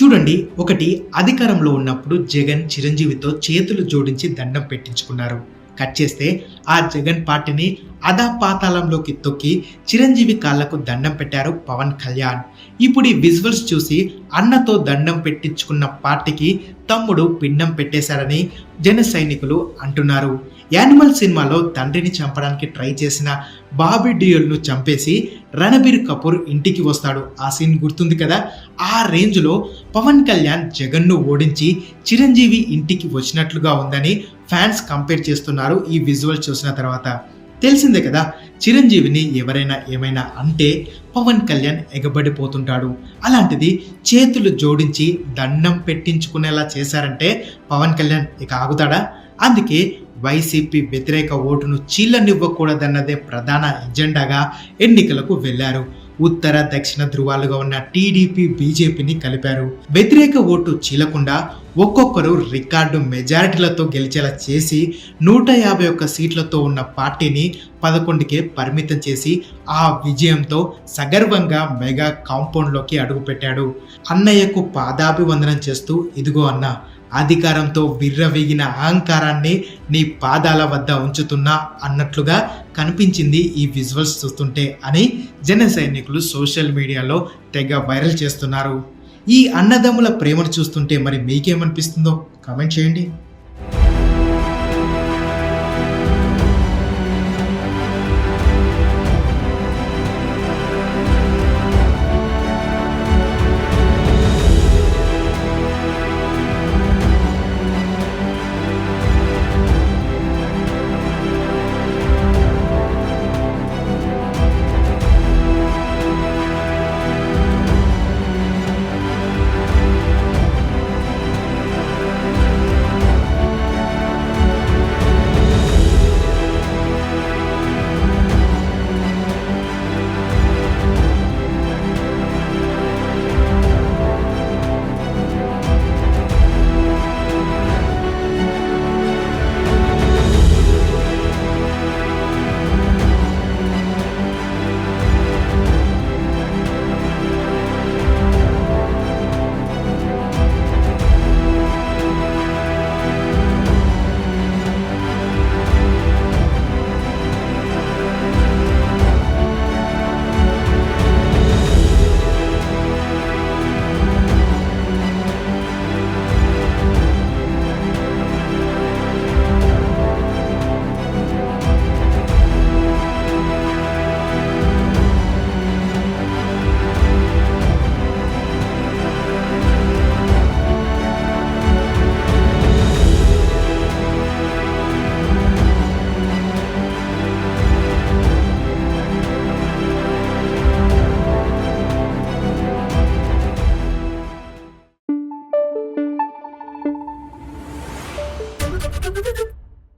చూడండి ఒకటి అధికారంలో ఉన్నప్పుడు జగన్ చిరంజీవితో చేతులు జోడించి దండం పెట్టించుకున్నారు. కట్ చేస్తే ఆ జగన్ పార్టీని అధాపాతాళంలోకి తొక్కి చిరంజీవి కాళ్ళకు దండం పెట్టారు పవన్ కళ్యాణ్. ఇప్పుడు ఈ విజువల్స్ చూసి అన్నతో దండం పెట్టించుకున్న పార్టీకి తమ్ముడు పిండం పెట్టేశారని జన సైనికులు అంటున్నారు. యానిమల్ సినిమాలో తండ్రిని చంపడానికి ట్రై చేసిన బాబీ డియోల్ను చంపేసి రణబీర్ కపూర్ ఇంటికి వస్తాడు. ఆ సీన్ గుర్తుంది కదా? ఆ రేంజ్లో పవన్ కళ్యాణ్ జగన్ను ఓడించి చిరంజీవి ఇంటికి వచ్చినట్లుగా ఉందని ఫ్యాన్స్ కంపేర్ చేస్తున్నారు ఈ విజువల్ చూసిన తర్వాత తెలిసిందే కదా చిరంజీవిని ఎవరైనా ఏమైనా అంటే పవన్ కళ్యాణ్ ఎగబడిపోతుంటాడు. అలాంటిది చేతులు జోడించి దండం పెట్టించుకునేలా చేశారంటే పవన్ కళ్యాణ్ ఇక ఆగుతాడా? అందుకే వైసీపీ వ్యతిరేక ఓటును చీలనివ్వకూడదన్నదే ప్రధాన ఎజెండాగా ఎన్నికలకు వెళ్ళారు ఉత్తర దక్షిణ ధృవాలుగా ఉన్న టీడీపీ బీజేపీని కలిపారు. వ్యతిరేక ఓటు చీలకుండా ఒక్కొక్కరు రికార్డు మెజారిటీలతో గెలిచేలా చేసి నూట యాభై ఒక్క సీట్లతో ఉన్న పార్టీని పదకొండుకే పరిమితం చేసి ఆ విజయంతో సగర్వంగా మెగా కాంపౌండ్లోకి అడుగుపెట్టాడు. అన్నయ్యకు పాదాభివందనం చేస్తూ ఇదిగో అన్న అధికారంతో విర్రవీగిన అహంకారాన్ని నీ పాదాల వద్ద ఉంచుతున్నా అన్నట్లుగా కనిపించింది ఈ విజువల్స్ చూస్తుంటే అని జన సైనికులు సోషల్ మీడియాలో తెగ వైరల్ చేస్తున్నారు. ఈ అన్నదమ్ముల ప్రేమను చూస్తుంటే మరి మీకేమనిపిస్తుందో కామెంట్ చేయండి.